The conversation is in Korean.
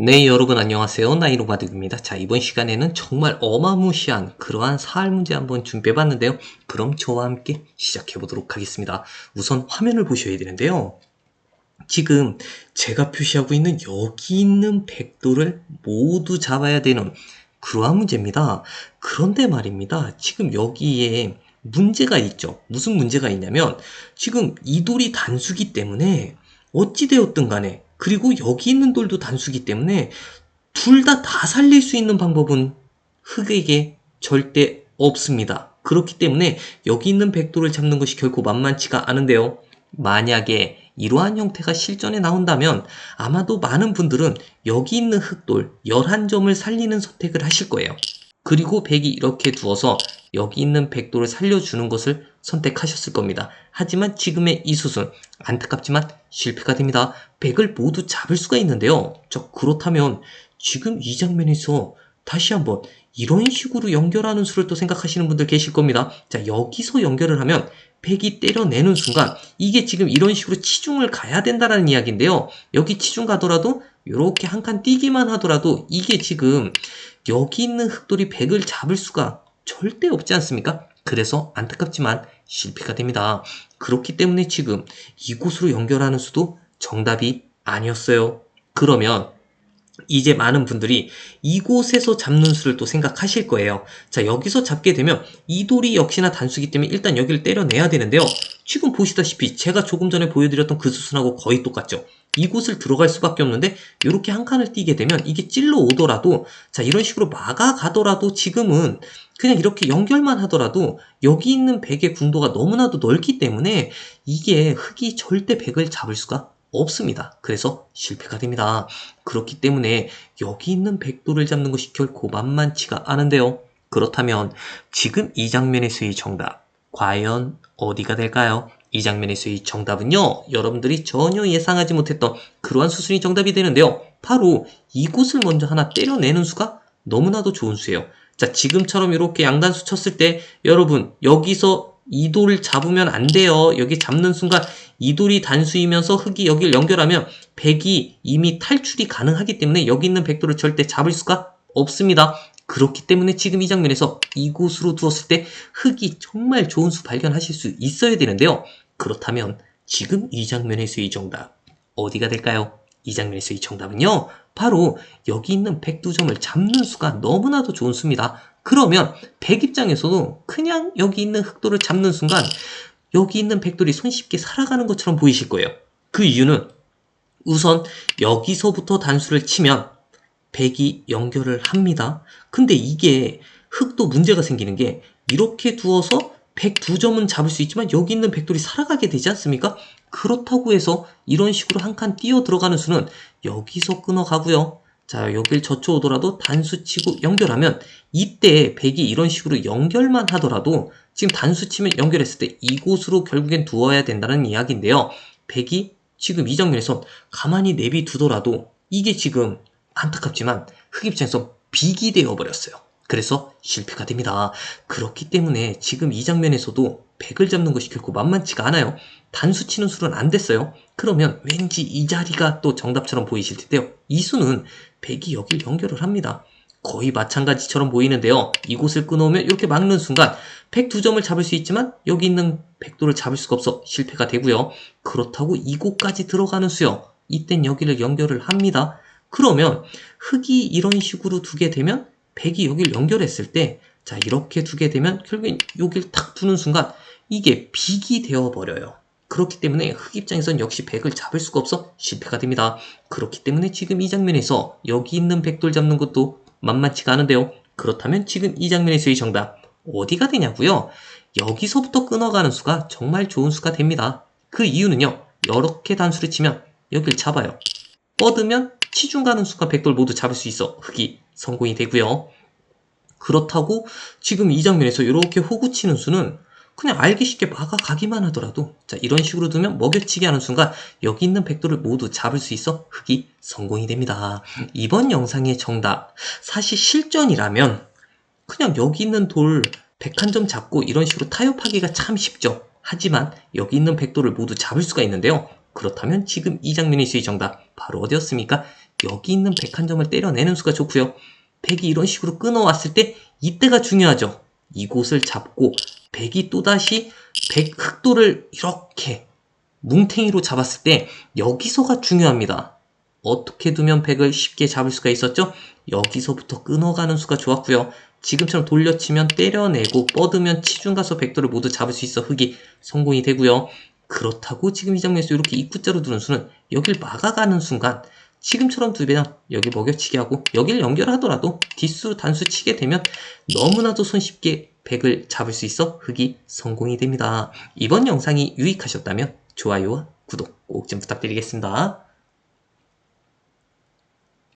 네, 여러분 안녕하세요. 나이로바득입니다. 자, 이번 시간에는 정말 어마무시한 그러한 사활 문제 한번 준비해 봤는데요. 그럼 저와 함께 시작해 보도록 하겠습니다. 우선 화면을 보셔야 되는데요. 지금 제가 표시하고 있는 여기 있는 백도를 모두 잡아야 되는 그러한 문제입니다. 그런데 말입니다. 지금 여기에 문제가 있죠. 무슨 문제가 있냐면 지금 이 돌이 단수기 때문에 어찌되었든 간에 그리고 여기 있는 돌도 단수기 때문에 둘다다 살릴 수 있는 방법은 흑에게 절대 없습니다. 그렇기 때문에 여기 있는 백도를 잡는 것이 결코 만만치가 않은데요. 만약에 이러한 형태가 실전에 나온다면 아마도 많은 분들은 여기 있는 흑돌 11점을 살리는 선택을 하실 거예요. 그리고 백이 이렇게 두어서 여기 있는 백도를 살려주는 것을 선택하셨을 겁니다. 하지만 지금의 이 수순 안타깝지만 실패가 됩니다. 백을 모두 잡을 수가 있는데요. 자 그렇다면 지금 이 장면에서 다시 한번 이런 식으로 연결하는 수를 또 생각하시는 분들 계실 겁니다. 자 여기서 연결을 하면 백이 때려내는 순간 이게 지금 이런 식으로 치중을 가야 된다는 이야기인데요. 여기 치중 가더라도 이렇게 한 칸 뛰기만 하더라도 이게 지금 여기 있는 흑돌이 백을 잡을 수가 절대 없지 않습니까? 그래서 안타깝지만 실패가 됩니다. 그렇기 때문에 지금 이곳으로 연결하는 수도 정답이 아니었어요. 그러면 이제 많은 분들이 이곳에서 잡는 수를 또 생각하실 거예요. 자, 여기서 잡게 되면 이 돌이 역시나 단수기 때문에 일단 여기를 때려내야 되는데요. 지금 보시다시피 제가 조금 전에 보여드렸던 그 수순하고 거의 똑같죠. 이곳을 들어갈 수밖에 없는데 이렇게 한 칸을 띄게 되면 이게 찔러 오더라도 자 이런 식으로 막아 가더라도 지금은 그냥 이렇게 연결만 하더라도 여기 있는 백의 궁도가 너무나도 넓기 때문에 이게 흙이 절대 백을 잡을 수가 없습니다. 그래서 실패가 됩니다. 그렇기 때문에 여기 있는 백도를 잡는 것이 결코 만만치가 않은데요. 그렇다면 지금 이 장면에서의 정답 과연 어디가 될까요? 이 장면에서의 정답은요, 여러분들이 전혀 예상하지 못했던 그러한 수순이 정답이 되는데요. 바로 이곳을 먼저 하나 때려내는 수가 너무나도 좋은 수예요. 자, 지금처럼 이렇게 양단수 쳤을 때 여러분 여기서 이 돌을 잡으면 안 돼요. 여기 잡는 순간 이 돌이 단수이면서 흙이 여기를 연결하면 백이 이미 탈출이 가능하기 때문에 여기 있는 백돌을 절대 잡을 수가 없습니다. 그렇기 때문에 지금 이 장면에서 이곳으로 두었을 때 흙이 정말 좋은 수 발견하실 수 있어야 되는데요. 그렇다면 지금 이 장면에서의 정답 어디가 될까요? 이 장면에서의 정답은요. 바로 여기 있는 백두점을 잡는 수가 너무나도 좋은 수입니다. 그러면 백 입장에서도 그냥 여기 있는 흑돌을 잡는 순간 여기 있는 백돌이 손쉽게 살아가는 것처럼 보이실 거예요. 그 이유는 우선 여기서부터 단수를 치면 백이 연결을 합니다. 근데 이게 흑도 문제가 생기는 게 이렇게 두어서 102점은 잡을 수 있지만 여기 있는 백돌이 살아가게 되지 않습니까? 그렇다고 해서 이런 식으로 한 칸 뛰어 들어가는 수는 여기서 끊어가고요. 자 여길 젖혀오더라도 단수 치고 연결하면 이때 백이 이런 식으로 연결만 하더라도 지금 단수 치면 연결했을 때 이곳으로 결국엔 두어야 된다는 이야기인데요. 백이 지금 이 장면에서 가만히 내비두더라도 이게 지금 안타깝지만 흑 입장에서 빅이 되어 버렸어요. 그래서 실패가 됩니다. 그렇기 때문에 지금 이 장면에서도 백을 잡는 것이 결코 만만치가 않아요. 단수 치는 수는 안 됐어요. 그러면 왠지 이 자리가 또 정답처럼 보이실 텐데요. 이 수는 백이 여길 연결을 합니다. 거의 마찬가지처럼 보이는데요. 이곳을 끊어오면 이렇게 막는 순간 102점을 잡을 수 있지만 여기 있는 백도를 잡을 수가 없어 실패가 되고요. 그렇다고 이곳까지 들어가는 수요. 이땐 여기를 연결을 합니다. 그러면 흙이 이런 식으로 두게 되면 백이 여기를 연결했을 때, 자, 이렇게 두게 되면 결국엔 여기를 탁 두는 순간 이게 빅이 되어버려요. 그렇기 때문에 흑 입장에선 역시 백을 잡을 수가 없어 실패가 됩니다. 그렇기 때문에 지금 이 장면에서 여기 있는 백돌 잡는 것도 만만치가 않은데요. 그렇다면 지금 이 장면에서의 정답 어디가 되냐고요? 여기서부터 끊어가는 수가 정말 좋은 수가 됩니다. 그 이유는요. 이렇게 단수를 치면 여기를 잡아요. 뻗으면 치중 가는 수가 백돌 모두 잡을 수 있어 흑이 성공이 되고요. 그렇다고 지금 이 장면에서 이렇게 호구 치는 수는 그냥 알기 쉽게 막아가기만 하더라도 자 이런 식으로 두면 먹여치기 하는 순간 여기 있는 백돌을 모두 잡을 수 있어 흑이 성공이 됩니다. 이번 영상의 정답 사실 실전이라면 그냥 여기 있는 돌 101점 잡고 이런 식으로 타협하기가 참 쉽죠. 하지만 여기 있는 백돌을 모두 잡을 수가 있는데요. 그렇다면 지금 이 장면의 수의 정답 바로 어디였습니까? 여기 있는 101점을 때려내는 수가 좋고요. 100이 이런 식으로 끊어왔을 때 이때가 중요하죠. 이곳을 잡고 100이 또다시 100 흑도를 이렇게 뭉탱이로 잡았을 때 여기서가 중요합니다. 어떻게 두면 100을 쉽게 잡을 수가 있었죠? 여기서부터 끊어가는 수가 좋았고요. 지금처럼 돌려치면 때려내고 뻗으면 치중 가서 백도를 모두 잡을 수 있어 흑이 성공이 되고요. 그렇다고 지금 이 장면에서 이렇게 입구자로 두는 수는 여길 막아가는 순간 지금처럼 두면 여기 먹여치기 하고 여길 연결하더라도 뒷수 단수 치게 되면 너무나도 손쉽게 100을 잡을 수 있어 흑이 성공이 됩니다. 이번 영상이 유익하셨다면 좋아요와 구독 꼭 좀 부탁드리겠습니다.